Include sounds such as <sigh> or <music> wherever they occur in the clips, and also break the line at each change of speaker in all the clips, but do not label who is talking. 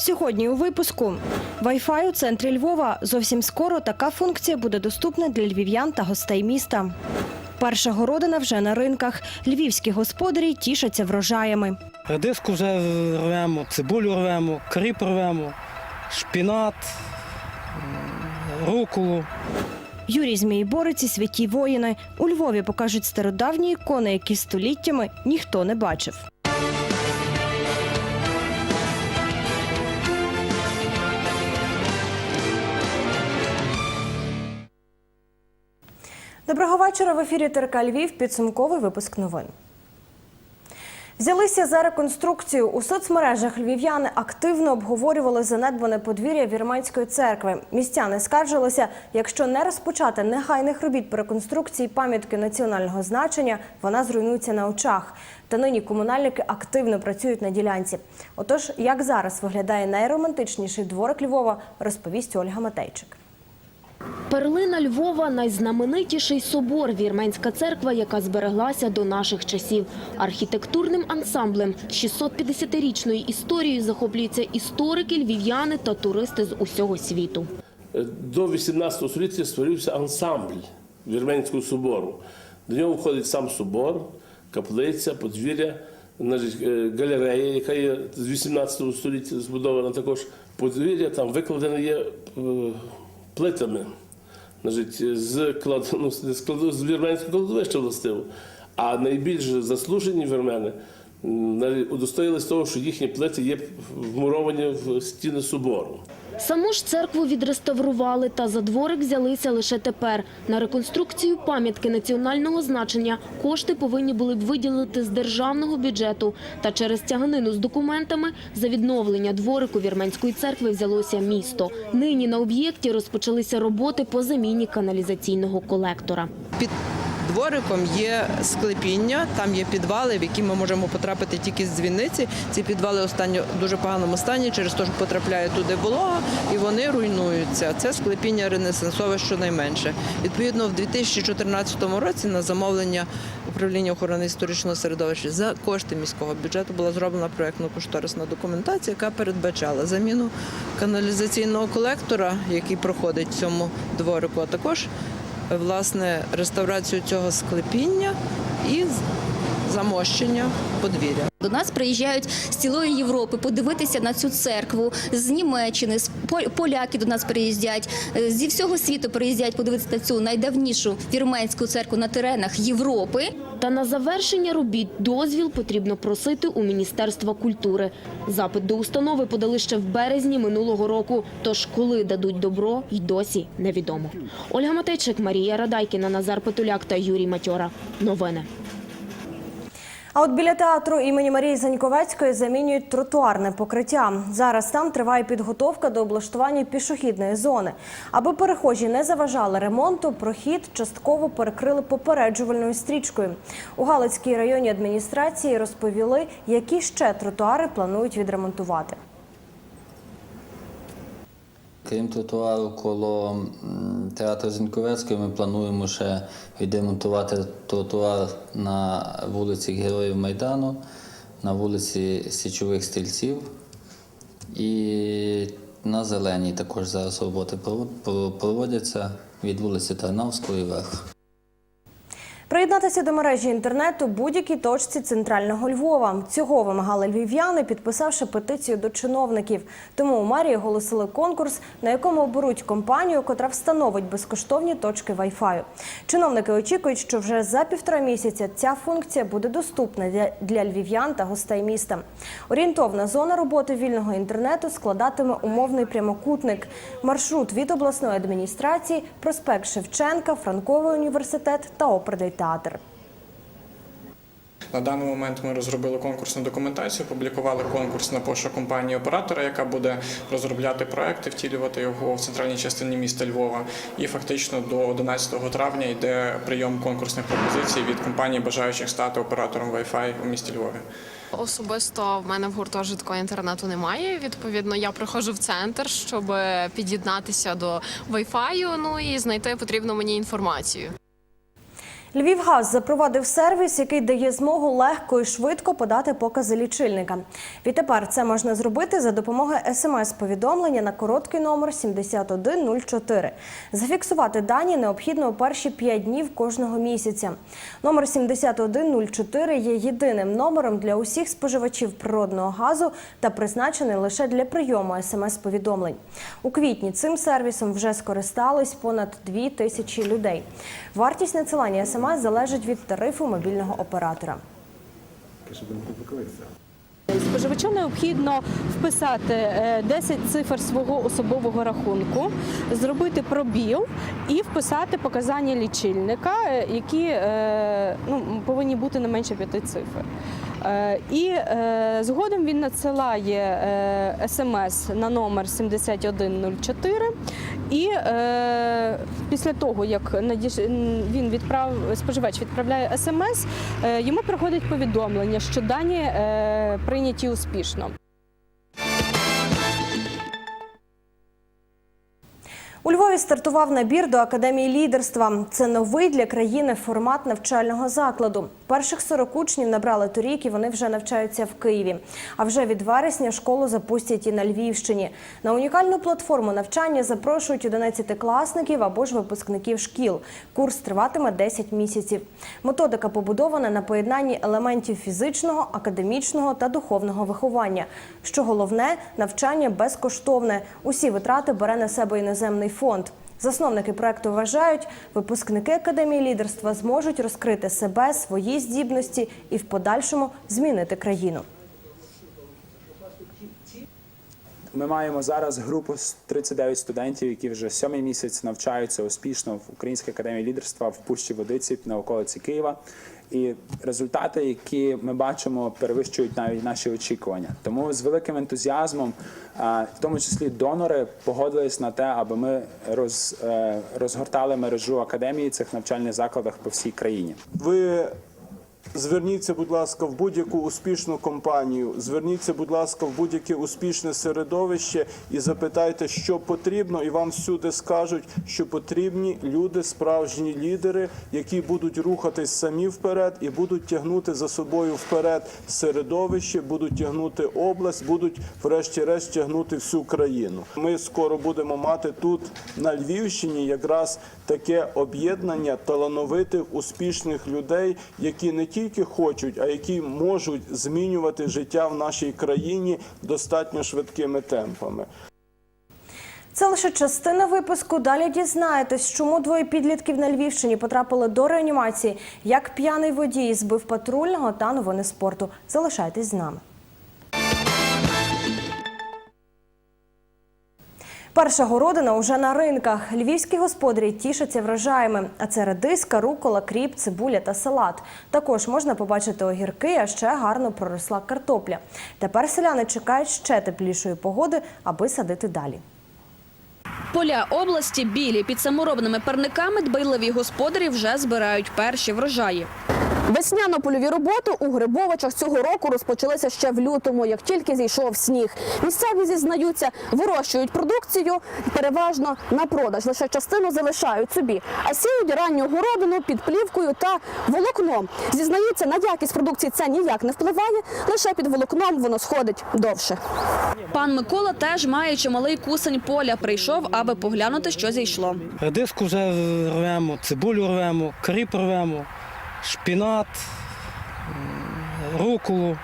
Сьогодні у випуску Wi-Fi у центрі Львова. Зовсім скоро така функція буде доступна для львів'ян та гостей міста. Перша городина вже на ринках. Львівські господарі тішаться врожаями.
Редиску вже рвемо, цибулю рвемо, кріп рвемо, шпінат, м, руколу.
Юрій Зміїборець і святі воїни. У Львові покажуть стародавні ікони, які століттями ніхто не бачив. Доброго вечора. В ефірі ТРК Львів. Підсумковий випуск новин. Взялися за реконструкцію. У соцмережах львів'яни активно обговорювали занедбане подвір'я Вірменської церкви. Містяни скаржилися, якщо не розпочати негайних робіт по реконструкції пам'ятки національного значення, вона зруйнується на очах. Та нині комунальники активно працюють на ділянці. Отож, як зараз виглядає найромантичніший дворик Львова, розповість Ольга Матейчик.
Перлина Львова – найзнаменитіший собор Вірменська церква, яка збереглася до наших часів. Архітектурним ансамблем з 650-річною історією захоплюються історики, львів'яни та туристи з усього світу.
До 18 століття створився ансамбль Вірменського собору. До нього входить сам собор, каплиця, подвір'я, е, галерея, яка є з 18 століття збудована також. Подвір'я там викладене є е, плитами. Значить, з, клад, ну, з, вірменського кладовища властиво. А найбільш заслужені вірмени удостоїлись того, що їхні плити є вмуровані в стіни собору.
Саму ж церкву відреставрували та за дворик взялися лише тепер. На реконструкцію пам'ятки національного значення кошти повинні були б виділити з державного бюджету. Та через тяганину з документами за відновлення дворику Вірменської церкви взялося місто. Нині на об'єкті розпочалися роботи по заміні каналізаційного колектора.
Двориком є склепіння, там є підвали, в які ми можемо потрапити тільки з дзвіниці. Ці підвали останньо в дуже поганому стані, через те, що потрапляє туди волога, і вони руйнуються. Це склепіння ренесансове щонайменше. Відповідно, в 2014 році на замовлення управління охорони історичного середовища за кошти міського бюджету була зроблена проєктно-кошторисна документація, яка передбачала заміну каналізаційного колектора, який проходить цьому дворику, а також власне реставрацію цього склепіння і замощення подвір'я.
До нас приїжджають з цілої Європи подивитися на цю церкву з Німеччини, з Пол- поляки до нас приїздять е, зі всього світу приїздять подивитися на цю найдавнішу вірменську церкву на теренах Європи.
Та на завершення робіт дозвіл потрібно просити у Міністерства культури. Запит до установи подали ще в березні минулого року. Тож коли дадуть добро, й досі невідомо. Ольга Матейчик, Марія Радайкіна, Назар Петуляк та Юрій Матьора. Новини.
А от біля театру імені Марії Заньковецької замінюють тротуарне покриття. Зараз там триває підготовка до облаштування пішохідної зони. Аби перехожі не заважали ремонту, прохід частково перекрили попереджувальною стрічкою. У Галицькій районній адміністрації розповіли, які ще тротуари планують відремонтувати.
Крім тротуару коло театру Зіньковецької, ми плануємо ще відремонтувати тротуар на вулиці Героїв Майдану, на вулиці Січових Стрільців і на Зеленій також зараз роботи проводяться від вулиці Тарнавської вверх.
Приєднатися до мережі інтернету будь-якій точці центрального Львова. Цього вимагали львів'яни, підписавши петицію до чиновників. Тому у мерії оголосили конкурс, на якому оберуть компанію, котра встановить безкоштовні точки Wi-Fi. Чиновники очікують, що вже за півтора місяця ця функція буде доступна для львів'ян та гостей міста. Орієнтовна зона роботи вільного інтернету складатиме умовний прямокутник. Маршрут від обласної адміністрації, проспект Шевченка, Франковий університет та оперний театр.
На даний момент ми розробили конкурсну документацію, публікували конкурс на пошук компанії оператора, яка буде розробляти проекти, втілювати його в центральній частині міста Львова. І фактично до 11 травня йде прийом конкурсних пропозицій від компаній, бажаючих стати оператором Wi-Fi у місті Львові.
Особисто в мене в гуртожитку інтернету немає. Відповідно, я приходжу в центр, щоб під'єднатися до Wi-Fi, ну і знайти потрібну мені інформацію.
Львівгаз запровадив сервіс, який дає змогу легко і швидко подати покази лічильника. Відтепер це можна зробити за допомогою смс-повідомлення на короткий номер 7104. Зафіксувати дані необхідно у перші 5 днів кожного місяця. Номер 7104 є єдиним номером для усіх споживачів природного газу та призначений лише для прийому смс-повідомлень. У квітні цим сервісом вже скористались понад 2 тисячі людей. Вартість надсилання смс залежить від тарифу мобільного оператора.
Споживачу необхідно вписати е, 10 цифр свого особового рахунку, зробити пробіл і вписати показання лічильника, е, які е, ну, повинні бути не менше п'яти цифр. Е, І е, згодом він надсилає е, смс на номер 7104. І після того, як він відправ... споживач відправляє смс, йому приходить повідомлення, що дані прийняті успішно.
У Львові стартував набір до академії лідерства. Це новий для країни формат навчального закладу. Перших 40 учнів набрали торік, і вони вже навчаються в Києві. А вже від вересня школу запустять і на Львівщині. На унікальну платформу навчання запрошують 11-класників або ж випускників шкіл. Курс триватиме 10 місяців. Методика побудована на поєднанні елементів фізичного, академічного та духовного виховання. Що головне, навчання безкоштовне. Усі витрати бере на себе іноземний фонд. Засновники проекту вважають, випускники академії лідерства зможуть розкрити себе, свої здібності і в подальшому змінити країну.
Ми маємо зараз групу з 39 студентів, які вже сьомий місяць навчаються успішно в Українській академії лідерства в Пущі Водиці на околиці Києва. І результати, які ми бачимо, перевищують навіть наші очікування. Тому з великим ентузіазмом, в тому числі донори, погодились на те, аби ми роз, е, розгортали мережу академії цих навчальних закладах по всій країні.
Ви зверніться, будь ласка, в будь-яку успішну компанію, зверніться, будь ласка, в будь-яке успішне середовище і запитайте, що потрібно, і вам всюди скажуть, що потрібні люди, справжні лідери, які будуть рухатись самі вперед і будуть тягнути за собою вперед середовище, будуть тягнути область, будуть, врешті-решт, тягнути всю країну. Ми скоро будемо мати тут на Львівщині якраз таке об'єднання талановитих успішних людей, які не тільки хочуть, а які можуть змінювати життя в нашій країні достатньо швидкими темпами.
Це лише частина випуску. Далі дізнаєтесь, чому двоє підлітків на Львівщині потрапили до реанімації, як п'яний водій збив патрульного та новини спорту. Залишайтесь з нами. Перша городина уже на ринках. Львівські господарі тішаться врожаями. А це редиска, рукола, кріп, цибуля та салат. Також можна побачити огірки, а ще гарно проросла картопля. Тепер селяни чекають ще теплішої погоди, аби садити далі.
Поля області білі під саморобними парниками дбайливі господарі вже збирають перші врожаї.
Весняно-польові роботи у Грибовичах цього року розпочалися ще в лютому, як тільки зійшов сніг. Місцеві зізнаються, вирощують продукцію переважно на продаж. Лише частину залишають собі, а сіють ранню городину під плівкою та волокном. Зізнаються, на якість продукції це ніяк не впливає. Лише під волокном воно сходить довше.
Пан Микола теж має чималий кусень поля. Прийшов, аби поглянути, що зійшло.
Редиску вже рвемо, цибулю рвемо, кріп рвемо, шпінат, м, руколу.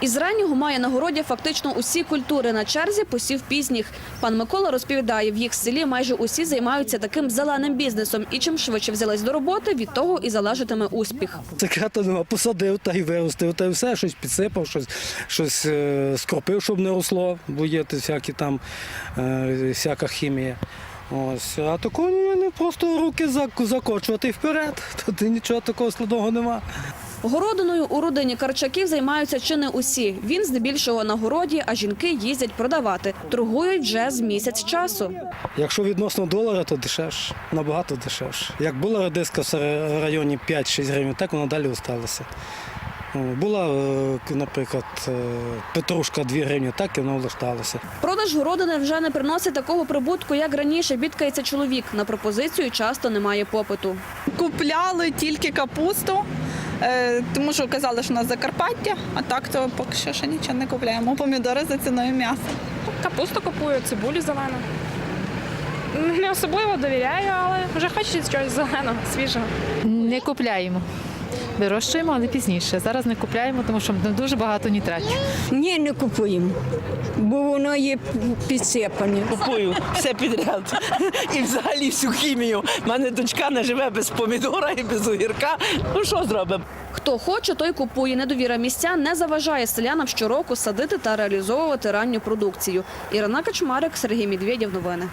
Із раннього має на городі фактично усі культури на черзі посів пізніх. Пан Микола розповідає, в їх селі майже усі займаються таким зеленим бізнесом. І чим швидше взялись до роботи, від того і залежатиме успіх.
Секрету нема, посадив та й виростив, та й все, щось підсипав, щось, щось е, скропив, щоб не росло, бо є всякі там е, всяка хімія. Ось. А такого не просто руки закочувати вперед. <laughs> Тут нічого такого складного нема.
Городиною у родині Карчаків займаються чи не усі. Він здебільшого на городі, а жінки їздять продавати. Торгують вже з місяць часу.
Якщо відносно долара, то дешевше, набагато дешевше. Як була редиска в районі 5-6 гривень, так вона далі осталася. Була, е, наприклад, е, петрушка 2 гривні, так і вона залишалася.
Продаж городини вже не приносить такого прибутку, як раніше. Бідкається чоловік. На пропозицію часто немає попиту.
купляли тільки капусту, е, тому що казали, що у нас Закарпаття, а так то поки що ще нічого не купляємо. Помідори за ціною м'яса.
Капусту купую, цибулю зелену. Не особливо довіряю, але вже хочеться чогось зеленого, свіжого.
Не купляємо. Вирощуємо, але пізніше. Зараз не купляємо, тому що дуже багато нітратів.
Ні, не купуємо, бо воно є підсипане.
Купую все підряд. І взагалі всю хімію. У мене дочка не живе без помідора і без огірка. Ну що зробимо?
Хто хоче, той купує. Недовіра місця не заважає селянам щороку садити та реалізовувати ранню продукцію. Ірина Качмарик, Сергій Медведєв. Новини.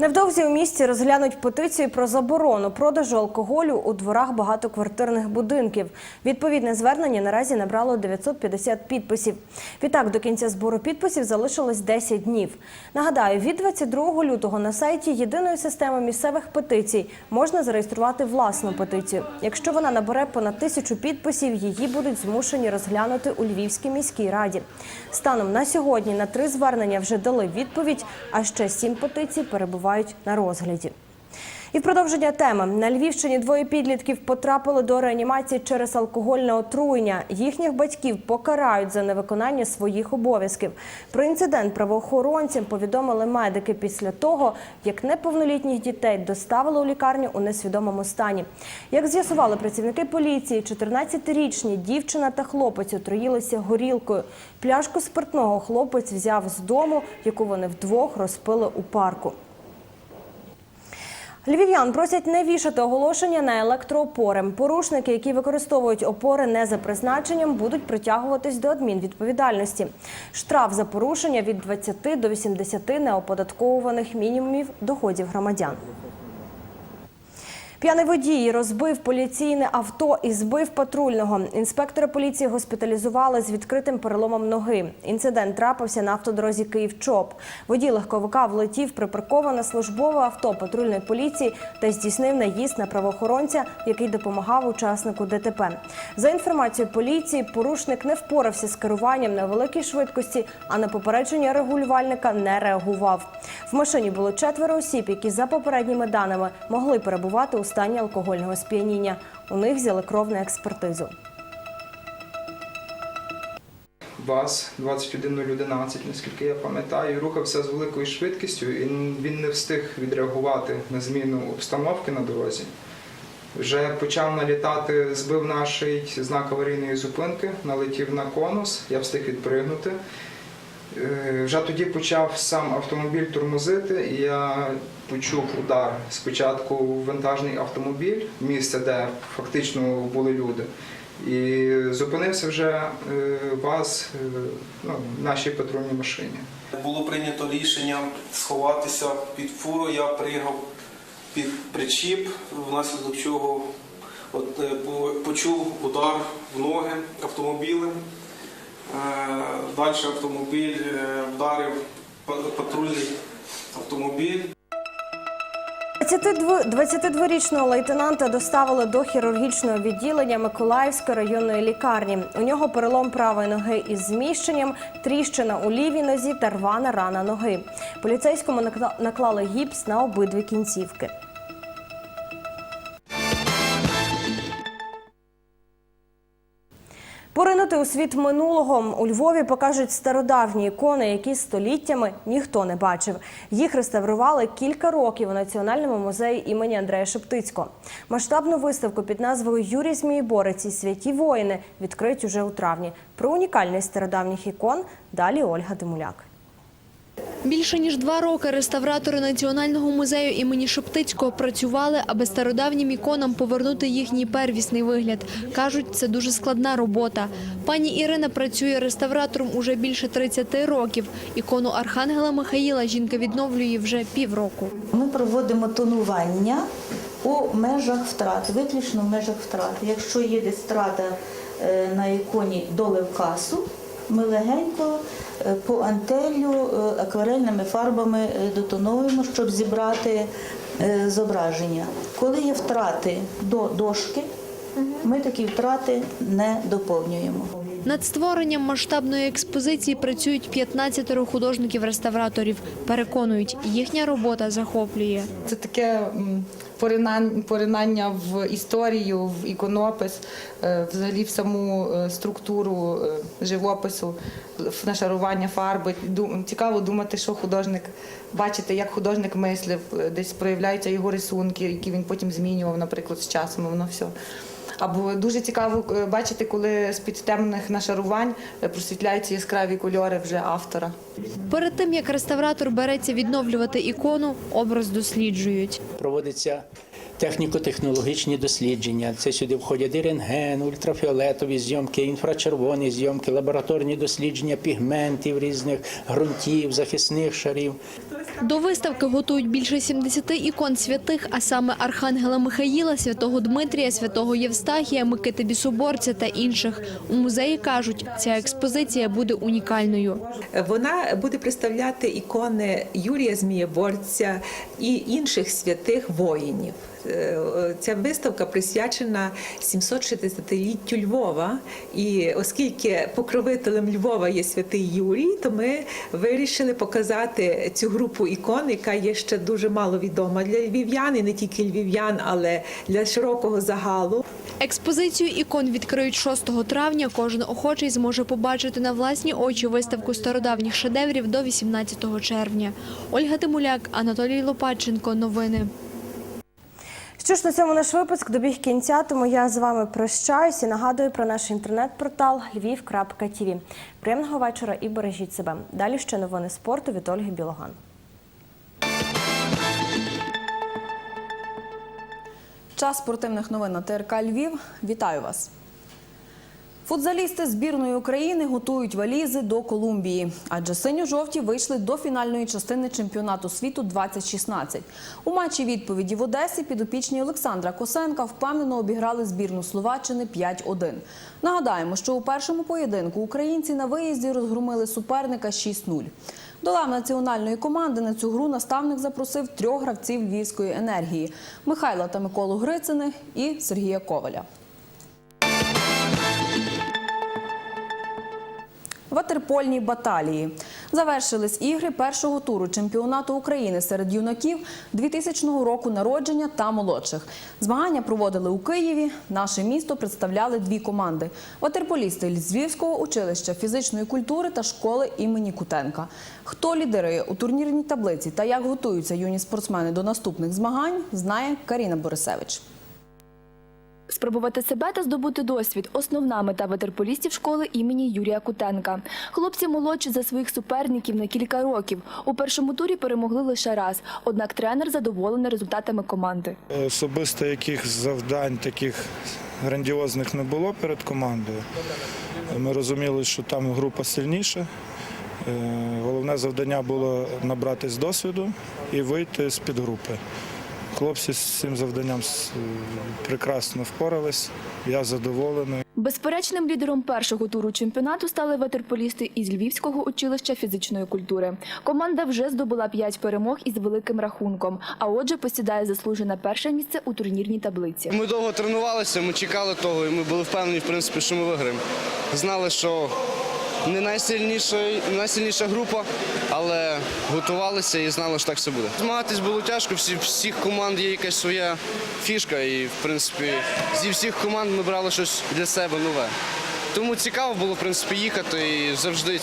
Невдовзі у місті розглянуть петицію про заборону продажу алкоголю у дворах багатоквартирних будинків. Відповідне звернення наразі набрало 950 підписів. Відтак, до кінця збору підписів залишилось 10 днів. Нагадаю, від 22 лютого на сайті єдиної системи місцевих петицій можна зареєструвати власну петицію. Якщо вона набере понад тисячу підписів, її будуть змушені розглянути у Львівській міській раді. Станом на сьогодні на три звернення вже дали відповідь, а ще сім петицій перебувають на розгляді. І в продовження теми на Львівщині двоє підлітків потрапили до реанімації через алкогольне отруєння. Їхніх батьків покарають за невиконання своїх обов'язків. Про інцидент правоохоронцям повідомили медики після того, як неповнолітніх дітей доставили у лікарню у несвідомому стані. Як з'ясували працівники поліції, 14-річні дівчина та хлопець отруїлися горілкою. Пляшку спиртного хлопець взяв з дому, яку вони вдвох розпили у парку. Львів'ян просять не вішати оголошення на електроопори. Порушники, які використовують опори не за призначенням, будуть притягуватись до адмінвідповідальності. Штраф за порушення від 20 до 80 неоподатковуваних мінімумів доходів громадян. П'яний водій розбив поліційне авто і збив патрульного. Інспектори поліції госпіталізували з відкритим переломом ноги. Інцидент трапився на автодорозі Київ-Чоп. Водій легковика влетів припарковане службове авто патрульної поліції та здійснив наїзд на правоохоронця, який допомагав учаснику ДТП. За інформацією поліції, порушник не впорався з керуванням на великій швидкості, а на попередження регулювальника не реагував. В машині було четверо осіб, які за попередніми даними могли перебувати у стані алкогольного сп'яніння. У них взяли кров на експертизу.
ВАЗ-210111, наскільки я пам'ятаю, рухався з великою швидкістю і він не встиг відреагувати на зміну обстановки на дорозі. Вже почав налітати, збив наш знак аварійної зупинки, налетів на конус, я встиг відпригнути. Е, Вже тоді почав сам автомобіль тормозити, і я почув удар. Спочатку в вантажний автомобіль, місце, де фактично були люди. І зупинився вже е, ВАЗ е, ну, в нашій патрульній машині.
Було прийнято рішення сховатися під фуру. Я приїхав під причіп, внаслідок чого от, почув удар в ноги автомобілем. Е, Далі автомобіль е, вдарив патрульний автомобіль.
22 22-річного лейтенанта доставили до хірургічного відділення Миколаївської районної лікарні. У нього перелом правої ноги із зміщенням, тріщина у лівій нозі та рвана рана ноги. Поліцейському наклали гіпс на обидві кінцівки. Поринути у світ минулого у Львові покажуть стародавні ікони, які століттями ніхто не бачив. Їх реставрували кілька років у Національному музеї імені Андрея Шептицького. Масштабну виставку під назвою Юрій Змієборець і святі воїни відкриють уже у травні. Про унікальність стародавніх ікон далі Ольга Демуляк.
Більше ніж два роки реставратори Національного музею імені Шептицького працювали, аби стародавнім іконам повернути їхній первісний вигляд. Кажуть, це дуже складна робота. Пані Ірина працює реставратором уже більше 30 років. Ікону Архангела Михаїла жінка відновлює вже півроку.
Ми проводимо тонування у межах втрат, виключно в межах втрат. Якщо є десь втрата е, на іконі до левкасу, ми легенько е, по антелю е, акварельними фарбами дотонуємо, дотоновуємо, щоб зібрати е, зображення. Коли є втрати до дошки, ми такі втрати не доповнюємо.
Над створенням масштабної експозиції працюють 15 художників-реставраторів. Переконують, їхня робота захоплює.
Це таке поринання в історію, в іконопис, е, взагалі в саму е, структуру е, живопису, в нашарування фарби. Цікаво думати, що художник, бачити, як художник мислив, десь проявляються його рисунки, які він потім змінював, наприклад, з часом, воно все. Або дуже цікаво е, бачити, коли з-під темних нашарувань е, просвітляються яскраві кольори вже автора.
Перед тим як реставратор береться відновлювати ікону, образ досліджують.
проводяться техніко-технологічні дослідження. Це сюди входять і рентген, ультрафіолетові зйомки, інфрачервоні зйомки, лабораторні дослідження пігментів різних ґрунтів, захисних шарів.
До виставки готують більше 70 ікон святих, а саме Архангела Михаїла, святого Дмитрія, святого Євстахія, Микити Бісоборця та інших. У музеї кажуть, ця експозиція буде унікальною.
Вона буде представляти ікони Юрія Змієборця і інших святих воїнів. Е, Ця виставка присвячена 760-літтю Львова. І оскільки покровителем Львова є святий Юрій, то ми вирішили показати цю групу ікон, яка є ще дуже мало відома для львів'ян, і не тільки львів'ян, але для широкого загалу.
Експозицію ікон відкриють 6 травня. Кожен охочий зможе побачити на власні очі виставку стародавніх шедеврів до 18 червня. Ольга Тимуляк, Анатолій Лопатченко. Новини.
Що ж на цьому наш випуск добіг кінця, тому я з вами прощаюсь і нагадую про наш інтернет-портал lviv.tv. Приємного вечора і бережіть себе. Далі ще новини спорту від Ольги Білоган.
Час спортивних новин на ТРК Львів. Вітаю вас. Футзалісти збірної України готують валізи до Колумбії, адже синьо-жовті вийшли до фінальної частини чемпіонату світу 2016. У матчі відповіді в Одесі підопічні Олександра Косенка впевнено обіграли збірну Словаччини 5-1. Нагадаємо, що у першому поєдинку українці на виїзді розгромили суперника 6-0. До лав національної команди на цю гру наставник запросив трьох гравців львівської енергії Михайла та Миколу Грицини і Сергія Коваля. Ватерпольні баталії завершились ігри першого туру чемпіонату України серед юнаків 2000 року народження та молодших. Змагання проводили у Києві. Наше місто представляли дві команди: ватерполісти Львівського училища фізичної культури та школи імені Кутенка. Хто лідирує у турнірній таблиці та як готуються юні спортсмени до наступних змагань, знає Каріна Борисевич.
Спробувати себе та здобути досвід основна мета ватерполістів школи імені Юрія Кутенка. Хлопці молодші за своїх суперників на кілька років. У першому турі перемогли лише раз. Однак тренер задоволений результатами команди.
Особисто яких завдань таких грандіозних не було перед командою. Ми розуміли, що там група сильніша. Е, Головне завдання було набратись досвіду і вийти з під групи. Хлопці з цим завданням прекрасно впорались. Я задоволений.
Безперечним лідером першого туру чемпіонату стали ватерполісти із Львівського училища фізичної культури. Команда вже здобула п'ять перемог із великим рахунком, а отже посідає заслужене перше місце у турнірній таблиці.
Ми довго тренувалися, ми чекали того, і ми були впевнені, в принципі, що ми виграємо. Знали, що не найсильніша, найсильніша група, але готувалися і знали, що так все буде. Змагатись було тяжко, всі, всіх команд є якась своя фішка, і в принципі зі всіх команд ми брали щось для себе нове. Тому цікаво було в принципі їхати і завжди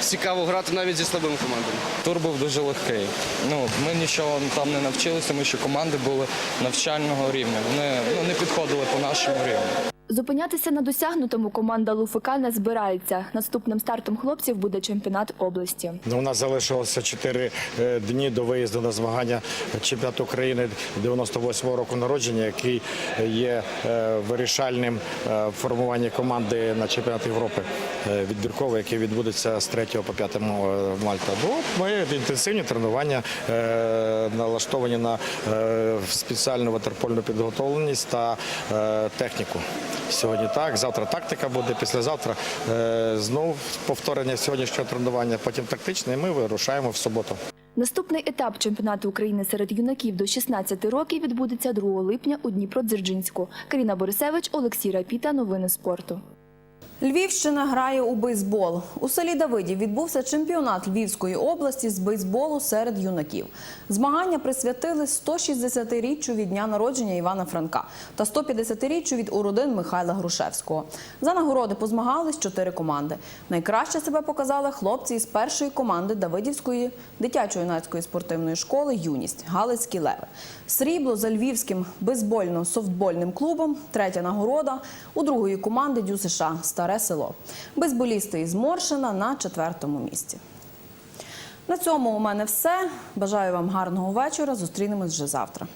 цікаво грати навіть зі слабими командами.
Тур був дуже легкий. Ну, ми нічого там не навчилися, тому що команди були навчального рівня. Вони ну, не підходили по нашому рівню.
Зупинятися на досягнутому команда ЛУФК не збирається. Наступним стартом хлопців буде чемпіонат області.
Ну, У нас залишилося 4 дні до виїзду на змагання чемпіонату України 98-го року народження, який є е, вирішальним е, в команди на чемпіонат Європи е, відбірковий, який відбудеться з 3 по 5 Мальта. Ну, ми інтенсивні тренування е, налаштовані на е, спеціальну ватерпольну підготовленість та е, техніку. Сьогодні так, завтра тактика буде, післязавтра е, знов повторення сьогоднішнього тренування, потім тактичне, і ми вирушаємо в суботу.
Наступний етап чемпіонату України серед юнаків до 16 років відбудеться 2 липня у Дніпро-Дзержинську. Каріна Борисевич, Олексій Рапіта. Новини спорту.
Львівщина грає у бейсбол. У селі Давидів відбувся чемпіонат Львівської області з бейсболу серед юнаків. Змагання присвятили 160-річчю від дня народження Івана Франка та 150-річчю від уродин Михайла Грушевського. За нагороди позмагались чотири команди. Найкраще себе показали хлопці із першої команди Давидівської дитячо-юнацької спортивної школи Юність Галицькі леви. Срібло за львівським бейсбольно-софтбольним клубом. Третя нагорода у другої команди Дю США Старе село. Бейсболісти із Моршина на четвертому місці. На цьому у мене все. Бажаю вам гарного вечора. Зустрінемось вже завтра.